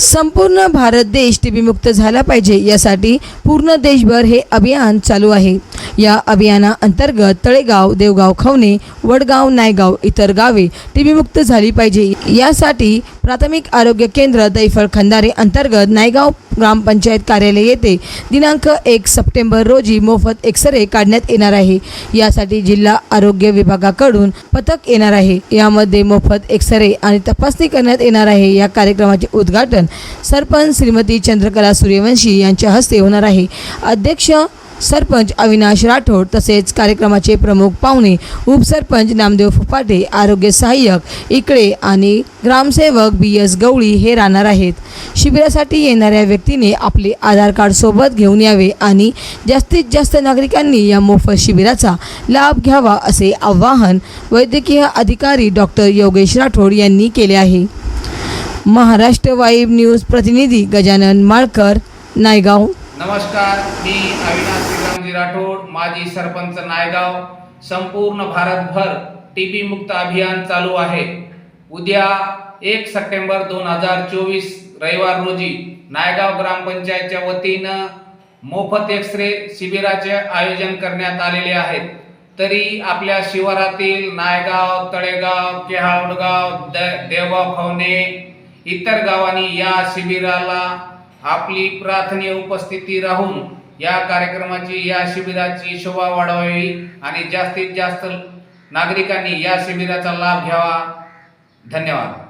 संपूर्ण भारत देश टीबीमुक्त झाला पाहिजे यासाठी पूर्ण देशभर हे अभियान चालू आहे. या अभियानाअंतर्गत तळेगाव देवगाव खवणे वडगाव नायगाव इतर गावे टीबीमुक्त झाली पाहिजे. यासाठी प्राथमिक आरोग्य केंद्र दैफळ खंदारे अंतर्गत नायगाव ग्रामपंचायत कार्यालय येथे दिनांक एक सप्टेंबर रोजी मोफत एक्सरे काढण्यात येणार आहे. यासाठी जिल्हा आरोग्य विभागाकडून पथक येणार आहे. यामध्ये मोफत एक्सरे आणि तपासणी करण्यात येणार आहे. या कार्यक्रमाचे उद्घाटन सरपंच श्रीमती चंद्रकला सूर्यवंशी यांच्या हस्ते होणार आहे. अध्यक्ष सरपंच अविनाश राठोड तसेच कार्यक्रमाचे प्रमुख पाहुणे उपसरपंच नामदेव फुपाटे आरोग्य सहाय्यक इकडे आणि ग्रामसेवक बी एस गवळी हे राहणार आहेत. शिबिरासाठी येणाऱ्या व्यक्तीने आपले आधार कार्ड सोबत घेऊन यावे आणि जास्तीत जास्त नागरिकांनी या मोफत शिबिराचा लाभ घ्यावा असे आवाहन वैद्यकीय अधिकारी डॉक्टर योगेश राठोड यांनी केले आहे. महाराष्ट्र वाईब न्यूज प्रतिनिधी गजानन माळकर नायगाव. नमस्कार मी अविनाश श्रीरामजी राठोड माजी सरपंच नायगाव. संपूर्ण भारतभर टी बी मुक्त अभियान चालू आहे. उद्या एक सप्टेंबर दोन हजार चोवीस रविवार रोजी नायगाव ग्रामपंचायतच्या वतीनं मोफत एक्सरे शिबिराचे आयोजन करण्यात आलेले आहेत. तरी आपल्या शिवारातील नायगाव तळेगाव केहावडगाव द देवगाव फवणे इतर गावांनी या शिबिराला आपली प्रार्थनीय उपस्थिती राहून या कार्यक्रमाची या शिबिराची शोभा वाढवावी आणि जास्तीत जास्त नागरिकांनी या शिबिराचा लाभ घ्यावा. धन्यवाद.